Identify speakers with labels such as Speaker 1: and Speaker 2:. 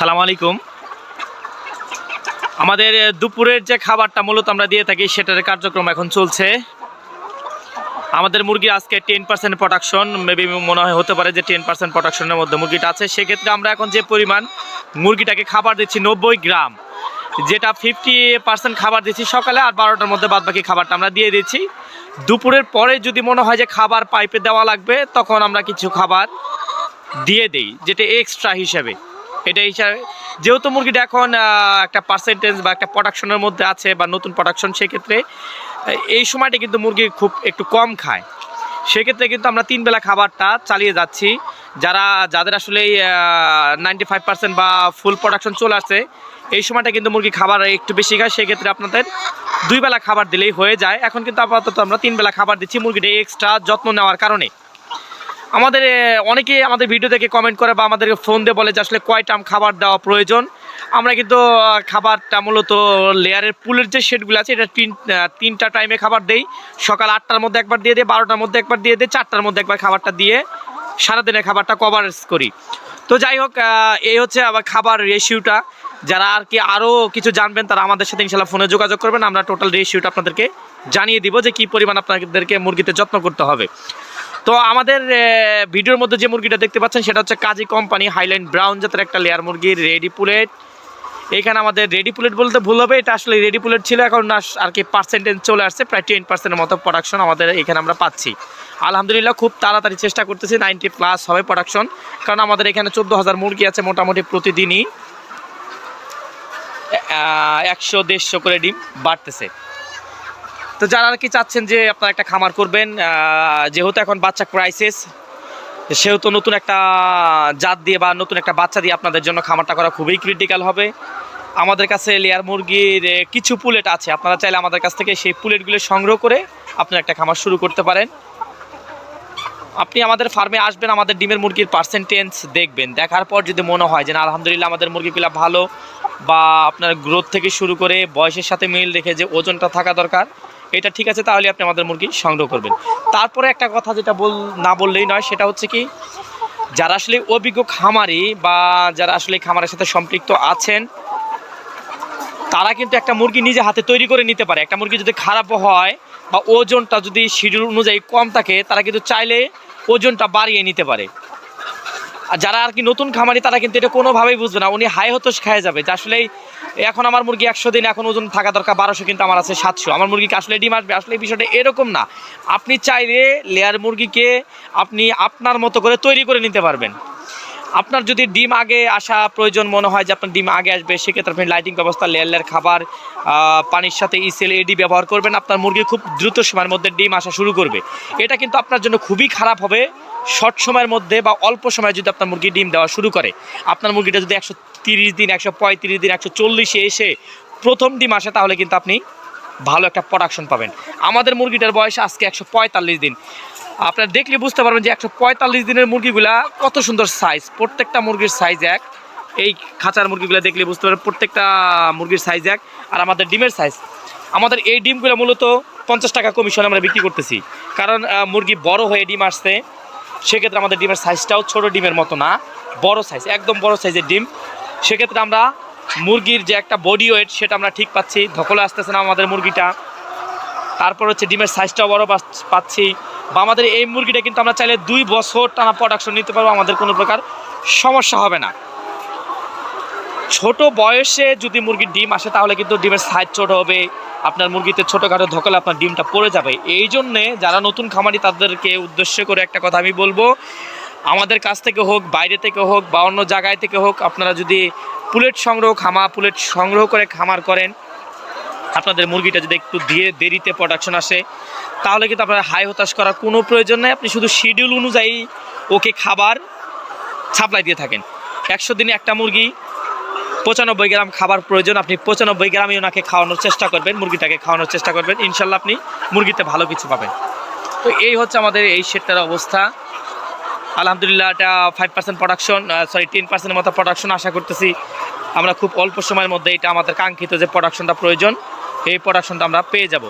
Speaker 1: সালাম আলাইকুম। আমাদের দুপুরের যে খাবারটা মূলত আমরা দিয়ে থাকি, সেটার কার্যক্রম এখন চলছে। আমাদের মুরগি আজকে টেন পার্সেন্ট প্রোডাকশন, মেবি মনে হয় হতে পারে যে টেন পার্সেন্ট প্রোডাকশনের মধ্যে মুরগিটা আছে। সেক্ষেত্রে আমরা এখন যে পরিমাণ মুরগিটাকে খাবার দিচ্ছি, নব্বই গ্রাম, যেটা ফিফটি পার্সেন্ট খাবার দিচ্ছি সকালে আর বারোটার মধ্যে বাদ বাকি খাবারটা আমরা দিয়ে দিচ্ছি। দুপুরের পরে যদি মনে হয় যে খাবার পাইপে দেওয়া লাগবে, তখন আমরা কিছু খাবার দিয়ে দেই, যেটা এক্সট্রা হিসাবে। এটা হিসাবে। যেহেতু মুরগিটা এখন একটা পার্সেন্টেজ বা একটা প্রোডাকশনের মধ্যে আছে বা নতুন প্রোডাকশন সেক্ষেত্রে এই সময়টা কিন্তু মুরগি খুব একটু কম খায়। সেক্ষেত্রে কিন্তু আমরা তিন বেলা খাবারটা চালিয়ে যাচ্ছি। যারা, যাদের আসলে নাইনটি ফাইভ পার্সেন্ট বা ফুল প্রোডাকশন চলে আসছে, এই সময়টা কিন্তু মুরগি খাবার একটু বেশি খায়। সেক্ষেত্রে আপনাদের দুই বেলা খাবার দিলেই হয়ে যায়। এখন কিন্তু আপাতত আমরা তিন বেলা খাবার দিচ্ছি। মুরগিটা এক্সট্রা যত্ন নেওয়ার কারণে। আমাদের অনেকে আমাদের ভিডিও দেখে কমেন্ট করে বা আমাদেরকে ফোন দিয়ে বলে যে আসলে কয় টাইম খাবার দেওয়া প্রয়োজন। আমরা কিন্তু খাবারটা মূলত লেয়ারের পুলের যে শেডগুলো আছে, এটা তিন তিনটা টাইমে খাবার দেই। সকাল আটটার মধ্যে একবার দিয়ে দিই, বারোটার মধ্যে একবার দিয়ে দিই, চারটার মধ্যে একবার খাবারটা দিয়ে সারাদিনের খাবারটা কভারেজ করি। তো যাই হোক এই হচ্ছে আবার খাবার রেশিওটা যারা আর কি আরও কিছু জানবেন, তারা আমাদের সাথে ইনশাল্লাহ ফোনে যোগাযোগ করবেন। আমরা টোটাল রেশিওটা আপনাদেরকে জানিয়ে দিব যে কী পরিমাণ আপনাদেরকে মুরগিতে যত্ন করতে হবে। তো আমাদের ভিডিওর মধ্যে যে মুরগিটা দেখতে পাচ্ছেন, সেটা হচ্ছে কাজী কোম্পানি হাইল্যান্ড ব্রাউন জাতের একটা লেয়ার মুরগির রেডি পুলেট। এখানে আমাদের রেডি পুলেট বলতে ভুল হবে, এটা আসলে রেডি পুলেট ছিল, এখন আর কি পার্সেন্টেজ চলে আসছে, প্রায় টেন পার্সেন্টের মতো প্রোডাকশন আমাদের এখানে আমরা পাচ্ছি। আলহামদুলিল্লাহ খুব তাড়াতাড়ি চেষ্টা করতেছি নাইনটি প্লাস হবে প্রোডাকশন কারণ আমাদের এখানে চোদ্দ হাজার মুরগি আছে মোটামুটি প্রতিদিনই একশো দেড়শো করে ডিম বাড়তেছে। তো যারা আর কি চাচ্ছেন যে আপনারা একটা খামার করবেন যেহেতু এখন বাচ্চা ক্রাইসিস সেহেতু নতুন একটা জাত দিয়ে বা নতুন একটা বাচ্চা দিয়ে আপনাদের জন্য খামারটা করা খুবই ক্রিটিক্যাল হবে। আমাদের কাছে লেয়ার মুরগির কিছু পুলেট আছে। আপনারা চাইলে আমাদের কাছ থেকে সেই পুলেটগুলো সংগ্রহ করে আপনারা একটা খামার শুরু করতে পারেন। আপনি আমাদের ফার্মে আসবেন, আমাদের ডিমের মুরগির পার্সেন্টেজ দেখবেন। দেখার পর যদি মনে হয় যে না, আলহামদুলিল্লাহ আমাদের মুরগিগুলো ভালো বা আপনার গ্রোথ থেকে শুরু করে বয়সের সাথে মিল রেখে যে ওজনটা থাকা দরকার এটা ঠিক আছে, তাহলে আপনি আমাদের মুরগি সংগ্রহ করবেন। তারপরে একটা কথা যেটা বল, না বললেই নয়, সেটা হচ্ছে কি, যারা আসলে অভিজ্ঞ খামারি বা যারা আসলে খামারের সাথে সম্পৃক্ত আছেন, তারা কিন্তু একটা মুরগি নিজে হাতে তৈরি করে নিতে পারে। একটা মুরগি যদি খারাপও হয় বা ওজনটা যদি শিডিউল অনুযায়ী কম থাকে, তারা কিন্তু চাইলে ওজনটা বাড়িয়ে নিতে পারে। আর যারা আর কি নতুন খামারি, তারা কিন্তু এটা কোনোভাবেই বুঝবে না। উনি হাই হতোষ খায় যাবে। যে এখন আমার মুরগি একশো দিন, এখন ওজন থাকা দরকার, বারোশো কিন্তু আমার আছে সাতশো। আমার মুরগিকে আসলে ডিম আসবে? আসলে এই বিষয়টা এরকম না। আপনি চাইলে লেয়ার মুরগিকে আপনি আপনার মতো করে তৈরি করে নিতে পারবেন। আপনার যদি ডিম আগে আসা প্রয়োজন মনে হয় যে আপনার ডিম আগে আসবে, সেক্ষেত্রে আপনি লাইটিং ব্যবস্থা লেয়ার লেয়ার খাবার পানির সাথে ইসেল এডি ব্যবহার করবেন। আপনার মুরগি খুব দ্রুত সময়ের মধ্যে ডিম আসা শুরু করবে। এটা কিন্তু আপনার জন্য খুবই খারাপ হবে। শর্ট সময়ের মধ্যে বা অল্প সময়ে যদি আপনার মুরগি ডিম দেওয়া শুরু করে, আপনার মুরগিটা যদি একশো তিরিশ দিন, একশো পঁয়ত্রিশ দিন, একশো চল্লিশে এসে প্রথম ডিম আসে, তাহলে কিন্তু আপনি ভালো একটা প্রোডাকশন পাবেন। আমাদের মুরগিটার বয়স আজকে একশো পঁয়তাল্লিশ দিন। আপনারা দেখলে বুঝতে পারবেন যে একশো পঁয়তাল্লিশ দিনের মুরগিগুলা কত সুন্দর সাইজ প্রত্যেকটা মুরগির সাইজ এক। এই খাঁচার মুরগিগুলো দেখলে বুঝতে পারবেন প্রত্যেকটা মুরগির সাইজ এক আর আমাদের ডিমের সাইজ আমাদের এই ডিমগুলো মূলত পঞ্চাশ টাকা কমিশনে আমরা বিক্রি করতেছি। কারণ মুরগি বড় হয়ে ডিম আসছে সেক্ষেত্রে আমাদের ডিমের সাইজটাও ছোট ডিমের মতো না, বড় সাইজ একদম বড় সাইজের ডিম। সেক্ষেত্রে আমরা মুরগির যে একটা বডি ওয়েট সেটা আমরা ঠিক পাচ্ছি। ধকলে আসতেছে না আমাদের মুরগিটা। তারপর হচ্ছে ডিমের সাইজটাও বড় পাচ্ছ- বা আমাদের এই মুরগিটা কিন্তু আমরা চাইলে দুই বছর টানা প্রোডাকশন নিতে পারব, আমাদের কোনো প্রকার সমস্যা হবে না। ছোট বয়সে যদি মুরগির ডিম আসে, তাহলে কিন্তু ডিমের সাইজ ছোট হবে। আপনার মুরগিতে ছোটোখাটো ধকলে আপনার ডিমটা পড়ে যাবে। এই জন্যে যারা নতুন খামারি, তাদেরকে উদ্দেশ্য করে একটা কথা আমি বলব। আমাদের কাছ থেকে হোক, বাইরে থেকে হোক বা অন্য জায়গায় থেকে হোক, আপনারা যদি পুলেট সংগ্রহ, খামা পুলেট সংগ্রহ করে খামার করেন, আপনাদের মুরগিটা যদি একটু দিয়ে দেরিতে প্রোডাকশন আসে, তাহলে কিন্তু আপনার হাই হতাশ করার কোনো প্রয়োজন নেই। আপনি শুধু শিডিউল অনুযায়ী ওকে খাবার সাপ্লাই দিয়ে থাকেন। একশো দিনে একটা মুরগি পঁচানব্বই গ্রাম খাবার প্রয়োজন। আপনি পঁচানব্বই গ্রামই ওনাকে খাওয়ানোর চেষ্টা করবেন, মুরগিটাকে খাওয়ানোর চেষ্টা করবেন। ইনশাল্লাহ আপনি মুরগিতে ভালো কিছু পাবেন। তো এই হচ্ছে আমাদের এই সেটটার অবস্থা। আলহামদুলিল্লাহ, এটা five percent production sorry ten পার্সেন্টের মতো প্রোডাকশন আশা করতেছি। আমরা খুব অল্প সময়ের মধ্যে এটা আমাদের কাঙ্ক্ষিত যে প্রোডাকশনটা প্রয়োজন, এই প্রোডাকশনটা আমরা পেয়ে যাব।